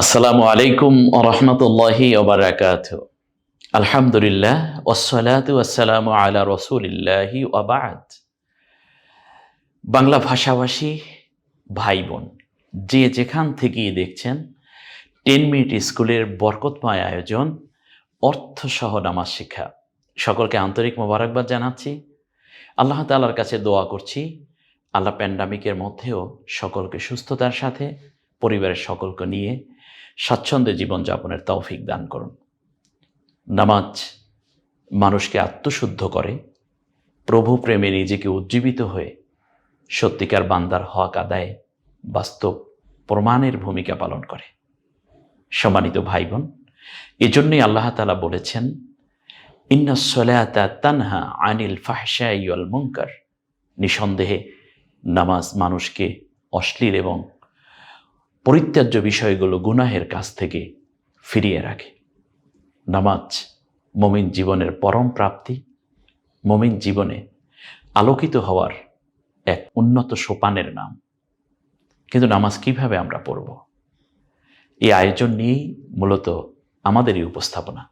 আসসালামু আলাইকুম রহমতুল্লাহি ওবরাকাত আলহামদুলিল্লাহ ওসলাতু আসসালামু আলা রসুলিল্লাহি ওবাদ বাংলা ভাষাভাষী ভাই বোন যে যেখান থেকেই দেখছেন, টেন মিনিট স্কুলের বরকতময় আয়োজন অর্থসহ নামাজ শিক্ষা। সকলকে আন্তরিক মোবারকবাদ জানাচ্ছি। আল্লাহ তালার কাছে দোয়া করছি, আল্লাহ প্যান্ডামিকের মধ্যেও সকলকে সুস্থতার সাথে, পরিবারের সকলকে নিয়ে স্বাচ্ছন্দ্যে জীবনযাপনের তৌফিক দান করুন। নামাজ মানুষকে আত্মশুদ্ধ করে, প্রভু প্রেমে নিজেকে উজ্জীবিত হয়ে সত্যিকার বান্দার হক আদায়ে বাস্তব প্রমাণের ভূমিকা পালন করে। সম্মানিত ভাই বোন এজন্যই আল্লাহ তালা বলেছেন, ইন্না তানহা আনিল ফাহশাইল মুঙ্কার নিঃসন্দেহে নামাজ মানুষকে অশ্লীল এবং পরিত্যাজ্য বিষয়গুলো গুনাহের কাছ থেকে ফিরিয়ে রাখে। নামাজ, মমিন জীবনের পরম প্রাপ্তি, মমিন জীবনে আলোকিত হওয়ার এক উন্নত সোপানের নাম। কিন্তু নামাজ কীভাবে আমরা পড়ব? এই আয়োজন নিয়েই মূলত আমাদের এই উপস্থাপনা।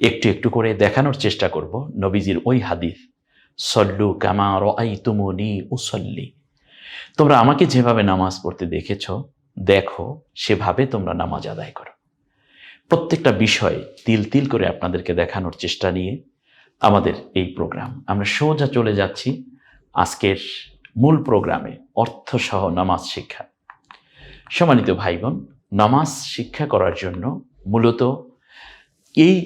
একটু একটু করে দেখানোর চেষ্টা করব নবীজির ওই হাদিস, সল্লু কামা রাই তুমনি উসল্লি। তোমরা আমাকে যেভাবে নামাজ পড়তে দেখেছ, দেখো, সেভাবে তোমরা নামাজ আদায় করো। প্রত্যেকটা বিষয় তিল তিল করে আপনাদেরকে দেখানোর চেষ্টা নিয়ে আমাদের এই প্রোগ্রাম। আমরা সোজা চলে যাচ্ছি আজকের মূল প্রোগ্রামে অর্থসহ নামাজ শিক্ষা। সম্মানিত ভাই বোন নামাজ শিক্ষা করার জন্য মূলত এই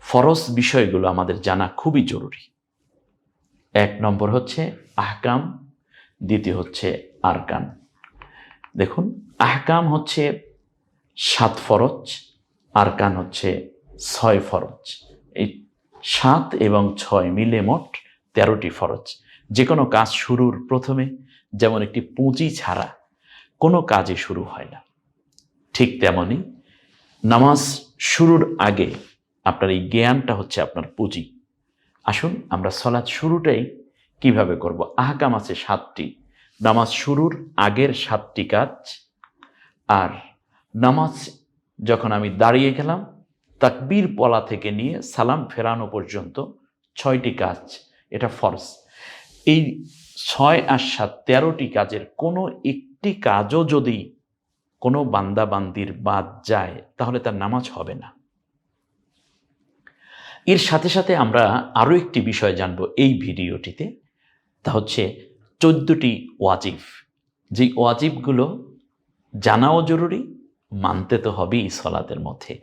ফরজ বিষয়গুলো আমাদের জানা খুবই জরুরি। এক নম্বর হচ্ছে আহকাম দ্বিতীয় হচ্ছে আরকান। দেখুন, আহকাম হচ্ছে সাত ফরজ, আরকান হচ্ছে ছয় ফরজ। এই সাত এবং ছয় মিলে মোট তেরোটি ফরজ। যে কোনো কাজ শুরুর প্রথমে যেমন একটি পুঁজি ছাড়া কোনো কাজে শুরু হয় না। ঠিক তেমনই নামাজ শুরুর আগে আপনার এই জ্ঞানটা হচ্ছে আপনার পুঁজি। আসুন, আমরা সলাৎ শুরুটাই কীভাবে করব? আহকাম আছে সাতটি। নামাজ শুরুর আগের সাতটি কাজ। আর নামাজ যখন আমি দাঁড়িয়ে গেলাম, তাকবীর পলা থেকে নিয়ে সালাম ফেরানো পর্যন্ত ছয়টি কাজ। এটা ফরজ। এই ছয় আর সাত তেরোটি কাজের কোনো একটি কাজও যদি কোনো বান্দাবান্দির বাদ যায়, তাহলে তার নামাজ হবে না। এর সাথে সাথে আমরা আরও একটি বিষয় জানব এই ভিডিওটিতে। তা হচ্ছে চোদ্দটি ওয়াজিব। যেই ওয়াজিবগুলো জানাও জরুরি, মানতে তো হবেই সলাতের মধ্যে।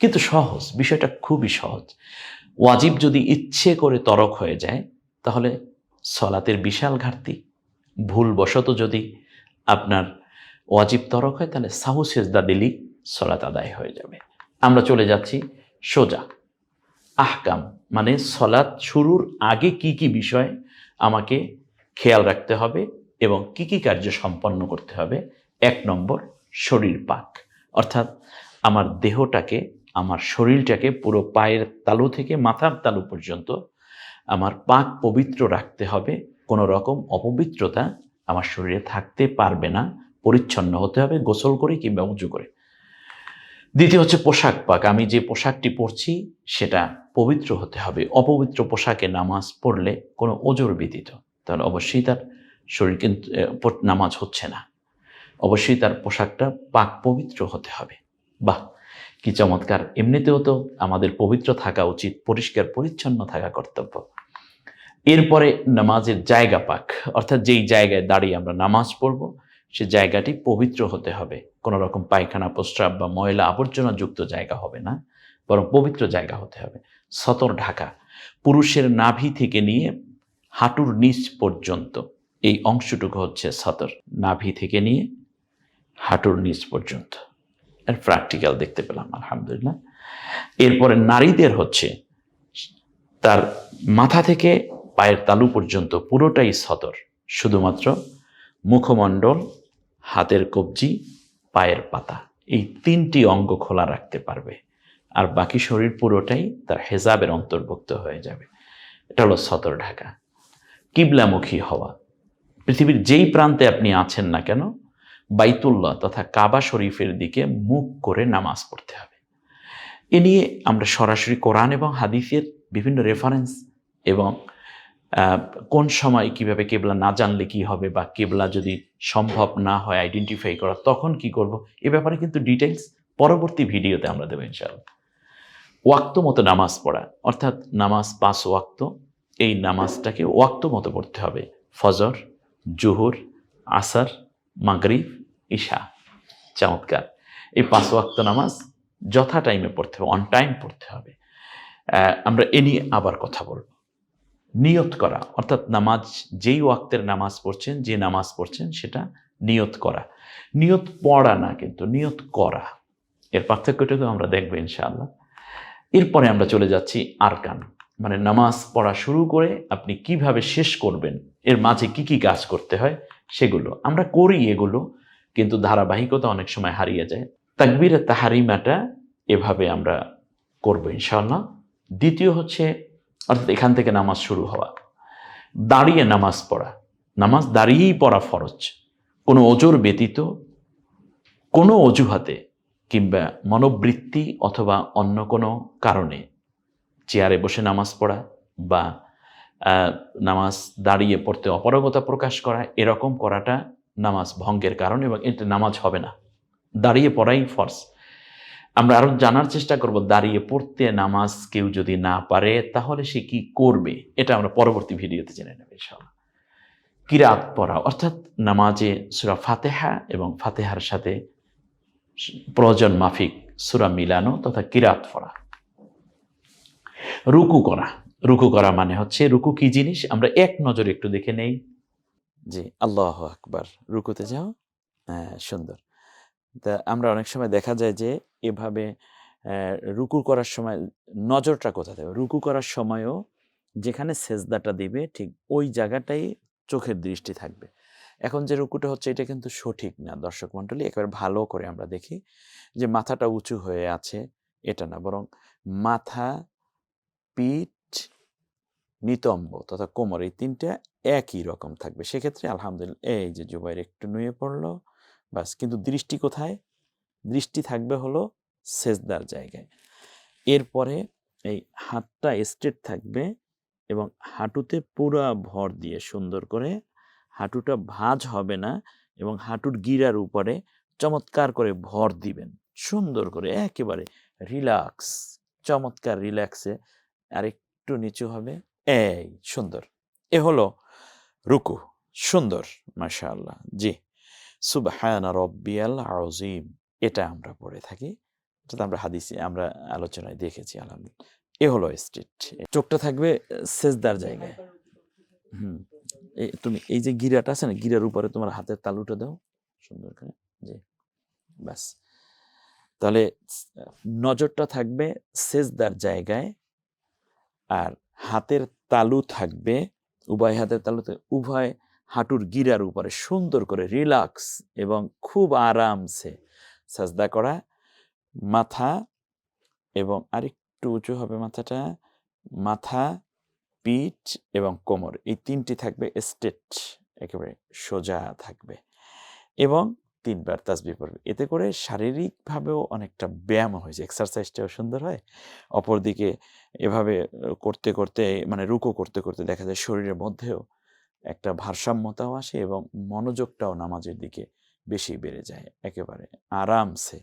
কিন্তু সহজ, বিষয়টা খুবই সহজ। ওয়াজিব যদি ইচ্ছে করে তরক হয়ে যায়, তাহলে সলাতের বিশাল ঘাটতি। ভুলবশত যদি আপনার ওয়াজিব তরক হয়, তাহলে সাহু সেজদা দিলেই সলাত আদায় হয়ে যাবে। আমরা চলে যাচ্ছি সোজা। আহকাম মানে সলাৎ শুরুর আগে কি কি বিষয় আমাকে খেয়াল রাখতে হবে এবং কি কি কার্য সম্পন্ন করতে হবে। এক নম্বর, শরীর পাক। অর্থাৎ আমার দেহটাকে, আমার শরীরটাকে পুরো পায়ের তালু থেকে মাথার তালু পর্যন্ত আমার পাক পবিত্র রাখতে হবে। কোনো রকম অপবিত্রতা আমার শরীরে থাকতে পারবে না। পরিচ্ছন্ন হতে হবে, গোসল করে কিংবা উঁচু করে। দ্বিতীয় হচ্ছে পোশাক পাক। আমি যে পোশাকটি পরছি, সেটা পবিত্র হতে হবে। অপবিত্র পোশাকে নামাজ পড়লে কোনো ওজোর ব্যতীত। তাহলে অবশ্যই তার শরীর কিন্তু নামাজ হচ্ছে না। অবশ্যই তার পোশাকটা পাক পবিত্র হতে হবে। বাহ! কি চমৎকার। এমনিতেও তো আমাদের পবিত্র থাকা উচিত, পরিষ্কার, পরিচ্ছন্ন থাকা কর্তব্য। এরপরে নামাজের জায়গা পাক। অর্থাৎ যেই জায়গায় দাঁড়িয়ে আমরা নামাজ পড়ব, সে জায়গাটি পবিত্র হতে হবে। কোনো রকম পায়খানা, প্রস্রাব বা ময়লা আবর্জনা যুক্ত জায়গা হবে না, বরং পবিত্র জায়গা হতে হবে। সতর ঢাকা, পুরুষের নাভি থেকে নিয়ে হাঁটুর নিচ পর্যন্ত, এই অংশটুকু হচ্ছে সতর। নাভি থেকে নিয়ে হাঁটুর নিচ পর্যন্ত। এর প্র্যাকটিক্যাল দেখতে পেলাম, আলহামদুলিল্লাহ। এরপরে নারীদের হচ্ছে, তার মাথা থেকে পায়ের তালু পর্যন্ত পুরোটাই সতর। শুধুমাত্র মুখমণ্ডল, হাতের কবজি পায়ের পাতা। এই তিনটি অঙ্গ খোলা রাখতে পারবে। আর বাকি শরীর পুরোটাই তার হেজাবের অন্তর্ভুক্ত হয়ে যাবে। এটা হলো সতর ঢাকা। কিবলামুখী হওয়া। পৃথিবীর যেই প্রান্তে আপনি আছেন না কেন, বাইতুল্লাহ তথা কাবা শরীফের দিকে মুখ করে নামাজ পড়তে হবে। এ নিয়ে আমরা সরাসরি কোরআন এবং হাদিসের বিভিন্ন রেফারেন্স এবং কোন সময় কীভাবে কেবলা না জানলে কি হবে বা কেবলা যদি সম্ভব না হয় আইডেন্টিফাই করা, তখন কি করব? এ ব্যাপারে কিন্তু ডিটেলস পরবর্তী ভিডিওতে আমরা দেবো ইনশাআল্লাহ। ওয়াক্ত মতো নামাজ পড়া, অর্থাৎ নামাজ পাঁচ ওয়াক্ত, এই নামাজটাকে ওয়াক্ত মতো পড়তে হবে। ফজর, জুহুর, আসার, মাগরিব ঈশা চমৎকার। এই পাঁচ ওয়াক্ত নামাজ যথা টাইমে পড়তে হবে অন টাইম পড়তে হবে। আমরা এ নিয়ে আবার কথা বলব। নিয়ত করা। অর্থাৎ নামাজ, যেই ওয়াক্তের নামাজ পড়ছেন, যে নামাজ পড়ছেন, সেটা নিয়ত করা। নিয়ত পড়া না কিন্তু, নিয়ত করা। এর পার্থক্যটাকেও আমরা দেখব ইনশাআল্লাহ। এরপরে আমরা চলে যাচ্ছি আরকান। মানে নামাজ পড়া শুরু করে আপনি কীভাবে শেষ করবেন, এর মাঝে কি কি কাজ করতে হয়, সেগুলো। আমরা করি এগুলো, কিন্তু ধারাবাহিকতা অনেক সময় হারিয়ে যায়। তাকবির তাহারিমাটা এভাবে আমরা করব ইনশাল্লাহ দ্বিতীয় হচ্ছে অর্থাৎ এখান থেকে নামাজ শুরু হওয়া, দাঁড়িয়ে নামাজ পড়া। নামাজ দাঁড়িয়েই পড়া ফরজ। কোনো অজুর ব্যতীত, কোনো অজুহাতে কিংবা মনোবৃত্তি অথবা অন্য কোনো কারণে চেয়ারে বসে নামাজ পড়া বা নামাজ দাঁড়িয়ে পড়তে অপারগতা প্রকাশ করা, এরকম করাটা নামাজ ভঙ্গের কারণ এবং এটা নামাজ হবে না। দাঁড়িয়ে পড়াই ফরজ। আমরা আরও জানার চেষ্টা করব, দাঁড়িয়ে পড়তে নামাজ কেউ যদি না পারে, তাহলে সে কি করবে? এটা আমরা পরবর্তী ভিডিওতে জেনে নেব কিরাত পড়া, অর্থাৎ নামাজে সুরা ফাতেহা এবং ফাতেহার সাথে প্রয়োজন মাফিক সুরা মিলানো তথা কিরাত পড়া। রুকু করা রুকু করা মানে হচ্ছে রুকু কি জিনিস? আমরা এক নজরে একটু দেখে নেই। জি, আল্লাহ আকবার, রুকুতে যাও। হ্যাঁ সুন্দর। তা আমরা অনেক সময় দেখা যায় যে এভাবে রুকু করার সময়, নজরটা কোথা দেবে? রুকু করার সময়ও যেখানে সেজদাটা দিবে, ঠিক ওই জায়গাটাই চোখের দৃষ্টি থাকবে। এখন যে রুকুটা হচ্ছে, এটা কিন্তু সঠিক না। দর্শক মণ্ডলী, একেবারে ভালো করে আমরা দেখি যে মাথাটা উঁচু হয়ে আছে, এটা না। বরং মাথা, পিঠ, নিতম্ব তথা কোমর, এই তিনটা একই রকম থাকবে। সেক্ষেত্রে আলহামদুলিল্লাহ, এই যে জুবাইর একটু নুয়ে পড়ল, বাস। কিন্তু দৃষ্টি কোথায়? দৃষ্টি থাকবে হলো সেজদার জায়গায়। এরপরে এই হাতটা স্ট্রেট থাকবে এবং হাঁটুতে পুরা ভর দিয়ে সুন্দর করে হাঁটুটা ভাঁজ হবে না এবং হাঁটুর গিরার উপরে চমৎকার করে ভর দিবেন। সুন্দর করে একেবারে রিল্যাক্স চমৎকার রিল্যাক্সে আর একটু নিচু হবে। এই সুন্দর। এ হলো রুকু। সুন্দর, মাশাআল্লাহ। জি। সুবহান রব্বিয়াল আযীম। এটা আমরা পড়ে থাকি। এটা আমরা হাদিসে আমরা আলোচনায় দেখেছি, আলহামদুলিল্লাহ। এ হলো স্ট্রিট চোখটা থাকবে সেজদার জায়গায়। হুম। এই তুমি এই যে গিরাটা আছে না, গিরার উপরে তোমার হাতের তালুটা দাও। সুন্দর করে। জি। ব্যাস। তাহলে নজরটা থাকবে সেজদার জায়গায় আর হাতের তালু থাকবে, উভয় হাতের তালুতে, উভয় হাঁটুর গিরার উপরে। সুন্দর করে রিল্যাক্স এবং খুব আরামসে সাজদা করা, মাথা এবং আরেকটু উঁচু হবে মাথাটা, মাথা, পিঠ এবং কোমর। এই তিনটি থাকবে স্ট্রেট একেবারে সোজা থাকবে। এবং তিনবার তাসবি পড়বে। এতে করে শারীরিকভাবেও অনেকটা ব্যায়াম হয়েছে। এক্সারসাইজটাও সুন্দর হয়। অপরদিকে এভাবে করতে করতে মানে রুকো করতে করতে দেখা যায় শরীরের মধ্যেও একটা ভারসাম্যতাও আসে এবং মনোযোগটাও নামাজের দিকে বেশি বেড়ে যায় একেবারে, আরামসে।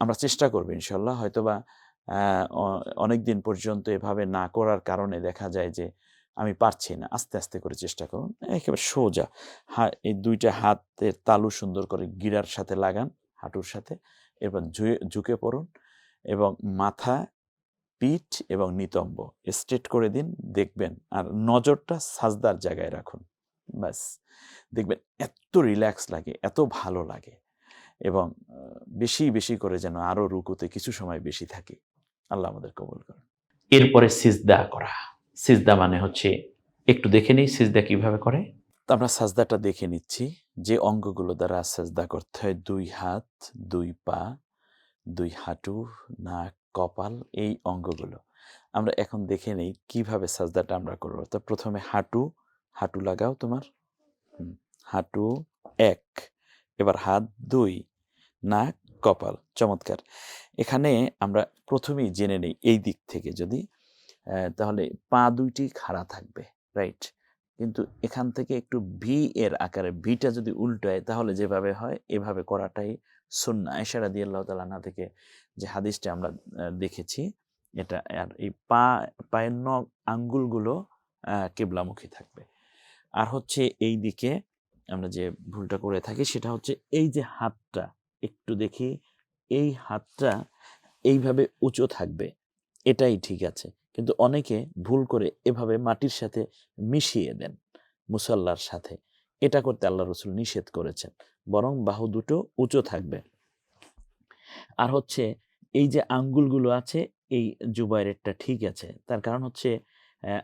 আমরা চেষ্টা করব ইনশাল্লাহ, হয়তোবা অনেক দিন পর্যন্ত এভাবে না করার কারণে দেখা যায় যে আমি পারছি না। আস্তে আস্তে করে চেষ্টা করুন, একেবারে সোজা। হা, এই দুইটা হাতের তালু সুন্দর করে গিরার সাথে লাগান, হাঁটুর সাথে ঝুয়ে- ঝুঁকে পড়ুন এবং মাথা, পিঠ এবং নিতম্ব স্ট্রেট করে দিন, দেখবেন, আর নজরটা সাজদার জায়গায় রাখুন। ব্যাস। দেখবেন এত রিল্যাক্স লাগে এত ভালো লাগে এবং বেশি বেশি করে যেন আরও রুকুতে কিছু সময় বেশি থাকি। আল্লাহ আমাদের কবুল করুন। এরপরে সিজদা করা। সিজদা মানে হচ্ছে একটু দেখে নিই সিজদা কীভাবে করে? তো আমরা সাজদাটা দেখে নিচ্ছি। যে অঙ্গগুলো দ্বারা সাজদা করতে হয় দুই হাত দুই পা দুই হাঁটু নাক কপাল এই অঙ্গগুলো। আমরা এখন দেখে নেই কীভাবে সাজদাটা আমরা করব। তো প্রথমে হাঁটু হাঁটু লাগাও তোমার। হাঁটু এক, এবার হাত দুই, নাক, কপাল, চমৎকার। এখানে আমরা প্রথমেই জেনে নেই এই দিক থেকে যদি তাহলে পা দুইটি খাড়া থাকবে রাইট কিন্তু এখান থেকে একটু ভি এর আকারে ভিটা যদি উল্টায়, তাহলে যেভাবে হয়, এভাবে করাটাই সুন্না এশারা দিয়ে আল্লাহ তালানা থেকে যে হাদিসটা আমরা দেখেছি, এটা আর এই পা, পায়ের নখ আঙ্গুলগুলো কেবলামুখী থাকবে। আর হচ্ছে এই দিকে আমরা যে ভুলটা করে থাকি সেটা হচ্ছে এই যে হাতটা, একটু দেখি, এই হাতটা এইভাবে উঁচু থাকবে, এটাই ঠিক আছে। কিন্তু অনেকে ভুল করে এভাবে মাটির সাথে মিশিয়ে দেন মুসল্লার সাথে। এটা করতে আল্লাহ রসুল নিষেধ করেছেন। বরং বাহু দুটো উঁচু থাকবে। আর হচ্ছে এই যে আঙ্গুলগুলো আছে, এই জুবাইরেরটা ঠিক আছে। তার কারণ হচ্ছে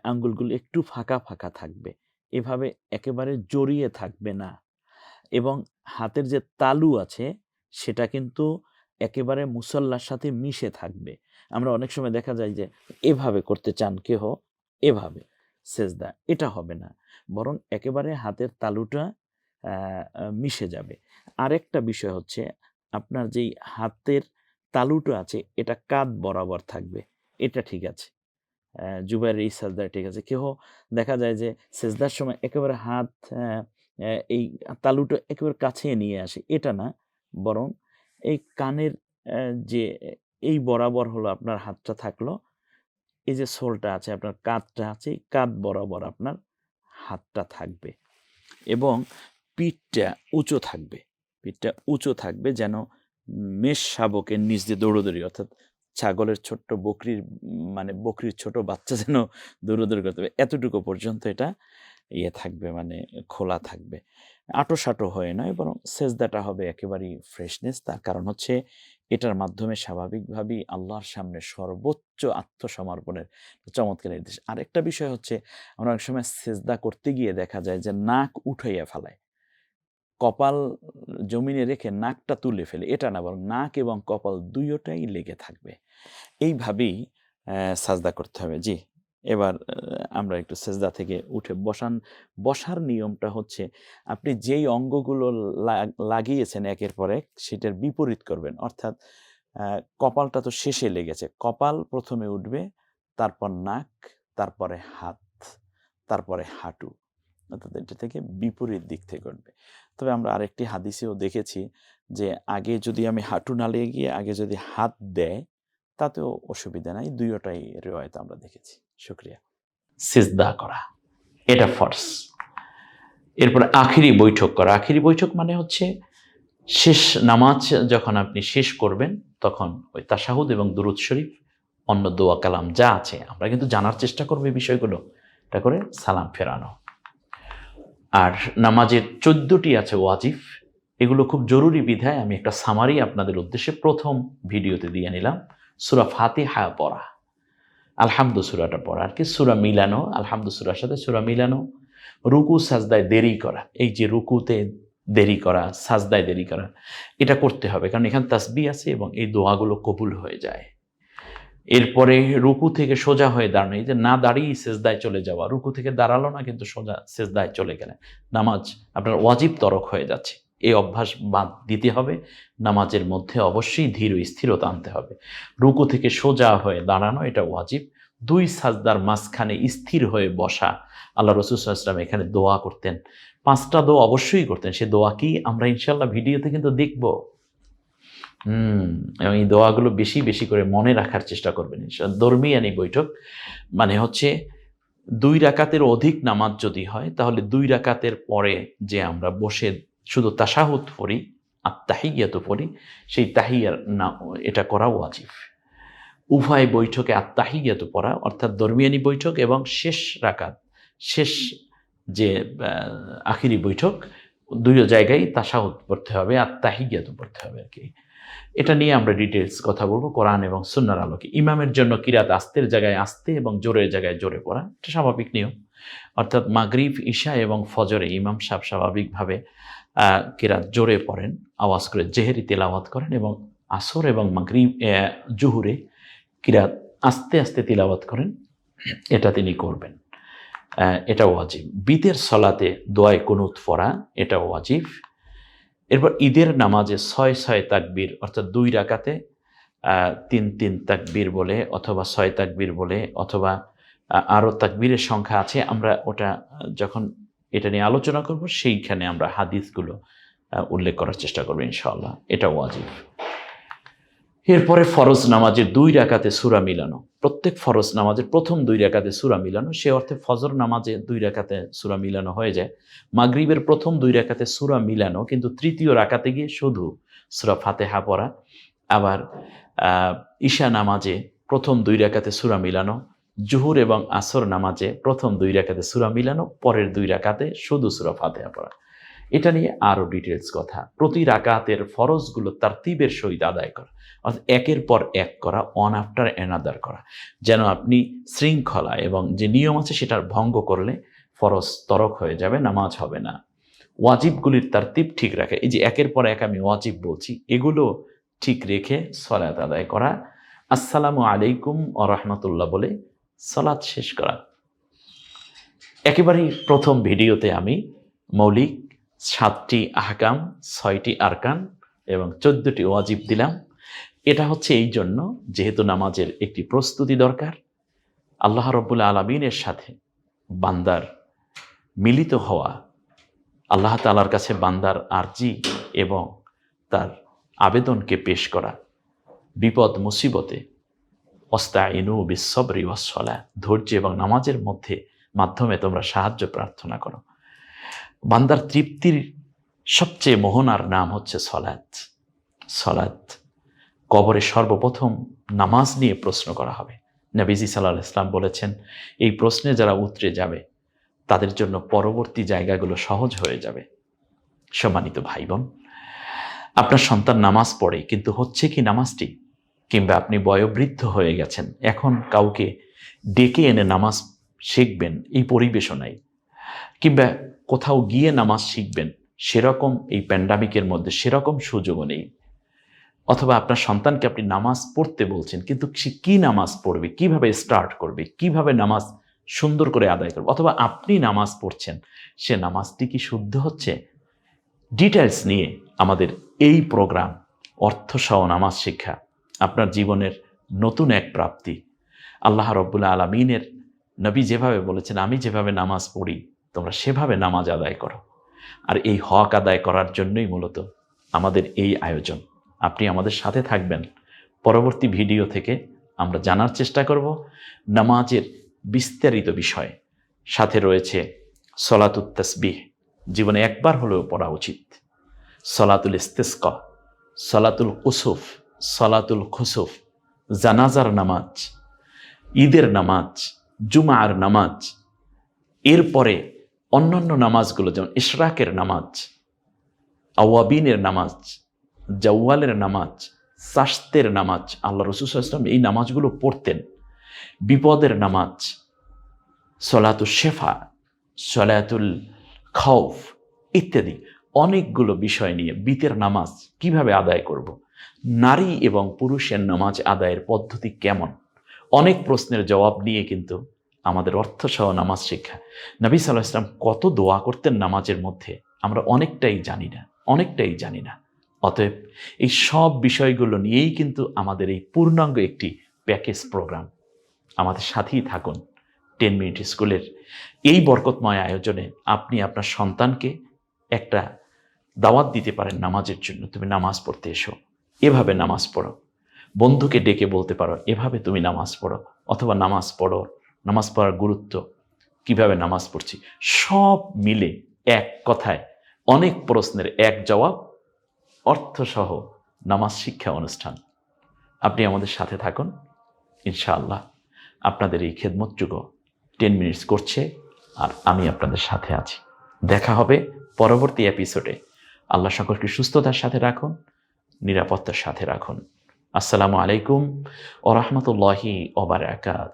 আঙ্গুলগুলো একটু ফাঁকা ফাঁকা থাকবে। এভাবে একেবারে জড়িয়ে থাকবে না। এবং হাতের যে তালু আছে, সেটা কিন্তু একেবারে মুসল্লার সাথে মিশে থাকবে। আমরা অনেক সময় দেখা যায় যে, এভাবে করতে চান কেহ, এভাবে। সেজদা, এটা হবে না। বরং একেবারে হাতের তালুটা মিশে যাবে। আরেকটা বিষয় হচ্ছে, আপনার যেই হাতের তালুটা আছে, এটা কাঁধ বরাবর থাকবে। এটা ঠিক আছে। জুবাইরের এই সাজদা, ঠিক আছে? কেহ দেখা যায় যে সেজদার সময় একেবারে হাত এই তালুটা একেবারে কাছে নিয়ে আসে। এটা না, বরং এই কানের যে এই বরাবর হলো আপনার হাতটা থাকল, এই যে সোলটা আছে, আপনার কাঁধটা আছে কাঁধ বরাবর আপনার হাতটা থাকবে এবং পিঠটা উঁচু থাকবে। পিঠটা উঁচু থাকবে যেন মেষ শাবকের নিচ দিয়ে দৌড়দৌড়ি, অর্থাৎ ছাগলের ছোট্ট বকরির মানে বকরির ছোট বাচ্চা যেন দৌড়দৌড়ি করতে হবে এতটুকু পর্যন্ত এটা ইয়ে থাকবে মানে খোলা থাকবে। আটো সাটো হয়ে নয় বরং সেজদাটা হবে একেবারেই ফ্রেশনেস তার কারণ হচ্ছে এটার মাধ্যমে স্বাভাবিকভাবেই আল্লাহর সামনে সর্বোচ্চ আত্মসমর্পণের চমৎকার নির্দেশ। আরেকটা বিষয় হচ্ছে, আমরা অনেক সময় সেজদা করতে গিয়ে দেখা যায় যে নাক উঠাইয়া ফেলায়। কপাল জমিনে রেখে নাকটা তুলে ফেলে, এটা না, বরং নাক এবং কপাল দুইটাই লেগে থাকবে। এইভাবেই সাজদা করতে হবে। জি, এবার আমরা একটু সেজদা থেকে উঠে বসান। বসার নিয়মটা হচ্ছে, আপনি যেই অঙ্গগুলো লাগ- লাগিয়েছেন একের পর এক, সেটার বিপরীত করবেন। অর্থাৎ কপালটা তো শেষে লেগেছে। কপাল প্রথমে উঠবে, তারপর নাক, তারপরে হাত, তারপরে হাঁটু। অর্থাৎ এটা থেকে বিপরীত দিক থেকে ঘটবে। তবে আমরা আরেকটি হাদিসেও দেখেছি যে, আগে যদি আমি হাঁটু না লেগে গিয়ে আগে যদি হাত দেয়, তাতেও অসুবিধা নাই। দুইটাই রেওয়ায়ত আমরা দেখেছি। শুক্রিয়া। সিজদা করা। এটা ফর্স এরপরে আখিরি বৈঠক করা। আখিরি বৈঠক মানে হচ্ছে শেষ নামাজ যখন আপনি শেষ করবেন, তখন ওই তাসাহুদ এবং দুরুদ শরীফ, অন্য দোয়া কালাম যা আছে, আমরা কিন্তু জানার চেষ্টা করব এই বিষয়গুলো। এটা করে সালাম ফেরানো। আর নামাজের চোদ্দটি আছে ওয়াজিফ। এগুলো খুব জরুরি বিধায় আমি একটা সামারি আপনাদের উদ্দেশ্যে প্রথম ভিডিওতে দিয়ে নিলাম। সুরা ফাতিহা পড়া। আলহামদু সুরাটা পড়া। আর কি? সুরা মিলানো। আলহামদু সুরার সাথে সুরা মিলানো। রুকু, সাজদায় দেরি করা। এই যে রুকুতে দেরি করা, সাজদায় দেরি করা, এটা করতে হবে। কারণ এখানে তাসবি আছে এবং এই দোয়াগুলো কবুল হয়ে যায়। এরপরে রুকু থেকে সোজা হয়ে দাঁড়ানো, এই যে না দাঁড়িয়ে সেজদায় চলে যাওয়া, রুকু থেকে দাঁড়াল না কিন্তু সোজা সেজদায় চলে গেলেন। নামাজ আপনার ওয়াজিব তরক হয়ে যাচ্ছে। এই অভ্যাস বাদ দিতে হবে, নামাজের মধ্যে অবশ্যই ধীর স্থিরতা আনতে হবে। রুকু থেকে সোজা হয়ে দাঁড়ানো, এটা ওয়াজিব। দুই সাজদার মাঝখানে স্থির হয়ে বসা, আল্লাহ রসুলাম এখানে দোয়া করতেন। পাঁচটা দোয়া অবশ্যই করতেন, সে দোয়া কি আমরা ইনশাল্লাহ ভিডিওতে কিন্তু দেখব। হুম, এবং এই দোয়াগুলো বেশি বেশি করে মনে রাখার চেষ্টা করবেন ইনশাল্লাহ দরমিয়ানি বৈঠক মানে হচ্ছে দুই রাকাতের অধিক নামাজ যদি হয়, তাহলে দুই রাকাতের পরে যে আমরা বসে শুধু তাসাহুদ পড়ি আর তাহিয়াত পড়ি, সেই তাহিয়ার না, এটা করা ওয়াজিব। উভয় বৈঠকে আত্মাহিয়াত পড়া, অর্থাৎ দরমিয়ানি বৈঠক এবং শেষ রাকাত, শেষ যে আখিরি বৈঠক দুই জায়গায় তাসাহুদ পড়তে হবে আত্মাহিয়াত পড়তে হবে আর কি। এটা নিয়ে আমরা ডিটেলস কথা বলব, কোরআন এবং সুন্নার আলোকে। ইমামের জন্য কিরাত আস্তের জায়গায় আস্তে এবং জোরের জায়গায় জোরে পড়া, এটা স্বাভাবিক নিয়ম। অর্থাৎ মাগরিব, ঈশা এবং ফজরে ইমাম সাহেব স্বাভাবিকভাবে কিরাত জোরে পড়েন, আওয়াজ করে জেহেরি তেলাওয়াত করেন এবং আসর এবং মাগরিব জুহুরে কিরাত আস্তে আস্তে তিলাওয়াত করেন, এটা তিনি করবেন। এটা ওয়াজিব। বিতের সলাতে দোয়ায় কুনুত পড়া এটা ওয়াজিব। এরপর ঈদের নামাজে ছয় ছয় তাকবীর, অর্থাৎ দুই রাকাতে তিন তিন তাকবীর বলে অথবা ছয় তাকবীর বলে অথবা আরও তাকবীরের সংখ্যা আছে, আমরা ওটা, যখন এটা নিয়ে আলোচনা করব, সেইখানে আমরা হাদিসগুলো উল্লেখ করার চেষ্টা করব ইনশাআল্লাহ। এটা ওয়াজিব। এরপরে ফরজ নামাজের দুই রাকাতে সুরা মিলানো। প্রত্যেক ফরজ নামাজের প্রথম দুই রাকাতে সুরা মিলানো, সে অর্থে ফজর নামাজে দুই রাকাতে সুরা মিলানো হয়ে যায়। মাগরিবের প্রথম দুই রাকাতে সুরা মিলানো, কিন্তু তৃতীয় রাকাতে গিয়ে শুধু সুরা ফাতেহা পড়া। আবার ঈশা নামাজে প্রথম দুই রাকাতে সুরা মিলানো, জুহুর এবং আসর নামাজে প্রথম দুই রাকাতে সুরা মিলানো, পরের দুই রাকাতে শুধু সুরা ফাতেহা পড়া। এটা নিয়ে আরও ডিটেলস কথা। প্রতি রাকাতের ফরজগুলো তার তীবের সহিত আদায় করা। অর্থাৎ একের পর এক করা অন আফটার অ্যানাদার করা। যেন আপনি শৃঙ্খলা এবং যে নিয়ম আছে সেটার ভঙ্গ করলে ফরজ তরক হয়ে যাবে, নামাজ হবে না। ওয়াজিবগুলির তার তিপ ঠিক রাখে। এই যে একের পর এক আমি ওয়াজিব বলছি, এগুলো ঠিক রেখে সলাত আদায় করা। আসসালামু আলাইকুম ও রহমতুল্লাহ বলে সলাৎ শেষ করা। একেবারেই প্রথম ভিডিওতে আমি মৌলিক সাতটি আহকাম, ছয়টি আরকান এবং চোদ্দটি ওয়াজিব দিলাম। এটা হচ্ছে এই জন্য যেহেতু নামাজের একটি প্রস্তুতি দরকার, আল্লাহ রব্বুল আলমিনের সাথে বান্দার মিলিত হওয়া, আল্লাহ তালার কাছে বান্দার আর্জি এবং তার আবেদনকে পেশ করা বিপদ মুসিবতে অস্তাইনু বিশ্বরি ওয়াসলা ধৈর্য এবং নামাজের মধ্যে মাধ্যমে তোমরা সাহায্য প্রার্থনা করো। বান্দার তৃপ্তির সবচেয়ে মোহনার নাম হচ্ছে সলাৎ। সলাৎ। কবরে সর্বপ্রথম নামাজ নিয়ে প্রশ্ন করা হবে। নবীজি সাল্লাহ ইসলাম বলেছেন, এই প্রশ্নে যারা উতরে যাবে, তাদের জন্য পরবর্তী জায়গাগুলো সহজ হয়ে যাবে। সম্মানিত ভাই বোন আপনার সন্তান নামাজ পড়ে, কিন্তু হচ্ছে কি নামাজটি? কিংবা আপনি বয়োবৃদ্ধ হয়ে গেছেন, এখন কাউকে ডেকে এনে নামাজ শিখবেন, এই পরিবেশও নাই। কিংবা কোথাও গিয়ে নামাজ শিখবেন, সেরকম এই প্যান্ডামিকের মধ্যে সেরকম সুযোগও নেই। অথবা আপনার সন্তানকে আপনি নামাজ পড়তে বলছেন, কিন্তু সে কী নামাজ পড়বে, কীভাবে স্টার্ট করবে, কীভাবে নামাজ সুন্দর করে আদায় করবে, অথবা আপনি নামাজ পড়ছেন, সে নামাজটি কি শুদ্ধ হচ্ছে? ডিটেলস নিয়ে আমাদের এই প্রোগ্রাম অর্থসহ নামাজ শিক্ষা, আপনার জীবনের নতুন এক প্রাপ্তি। আল্লাহ রব্বুল্লা আলমিনের নবী যেভাবে বলেছেন, আমি যেভাবে নামাজ পড়ি তোমরা সেভাবে নামাজ আদায় করো। আর এই হক আদায় করার জন্যই মূলত আমাদের এই আয়োজন। আপনি আমাদের সাথে থাকবেন। পরবর্তী ভিডিও থেকে আমরা জানার চেষ্টা করব নামাজের বিস্তারিত বিষয়। সাথে রয়েছে সলাতুত তসবিহ। জীবনে একবার হলেও পড়া উচিত। সলাতুল ইস্তেস্ক, সলাতুল কুসুফ, সলাতুল খুসুফ, জানাজার নামাজ, ঈদের নামাজ, জুমার নামাজ, এরপরে অন্যান্য নামাজগুলো, যেমন ইশরাকের নামাজ, আওয়াবিনের নামাজ, জাওয়ালের নামাজ সাস্তের নামাজ, আল্লাহ রসুল ইসলাম এই নামাজগুলো পড়তেন বিপদের নামাজ সলাতুল শেফা, সলাতুল খৌফ ইত্যাদি অনেকগুলো বিষয় নিয়ে বিতের নামাজ কীভাবে আদায় করব। নারী এবং পুরুষের নামাজ আদায়ের পদ্ধতি কেমন অনেক প্রশ্নের জবাব নিয়ে কিন্তু আমাদের অর্থ সহ নামাজ শিক্ষা। নবী সাল্লাহ ইসলাম কত দোয়া করতেন নামাজের মধ্যে, আমরা অনেকটাই জানি না, অনেকটাই জানি না। অতএব এই সব বিষয়গুলো নিয়েই কিন্তু আমাদের এই পূর্ণাঙ্গ একটি প্যাকেজ প্রোগ্রাম। আমাদের সাথেই থাকুন, টেন মিনিট স্কুলের এই বরকতময় আয়োজনে আপনি আপনার সন্তানকে একটা দাওয়াত দিতে পারেন নামাজের জন্য, তুমি নামাজ পড়তে এসো, এভাবে নামাজ পড়ো। বন্ধুকে ডেকে বলতে পারো, এভাবে তুমি নামাজ পড়ো, অথবা নামাজ পড়ো। নামাজ পড়ার গুরুত্ব, কীভাবে নামাজ পড়ছি, সব মিলে এক কথায় অনেক প্রশ্নের এক জবাব, অর্থসহ নামাজ শিক্ষা অনুষ্ঠান। আপনি আমাদের সাথে থাকুন, ইনশাআল্লাহ আপনাদের এই খেদমতযুগ টেন মিনিটস করছে আর আমি আপনাদের সাথে আছি। দেখা হবে পরবর্তী এপিসোডে আল্লাহ সকলকে সুস্থতার সাথে রাখুন, নিরাপত্তার সাথে রাখুন। আসসালামু আলাইকুম ও রহমতুল্লাহি ওবরাকাত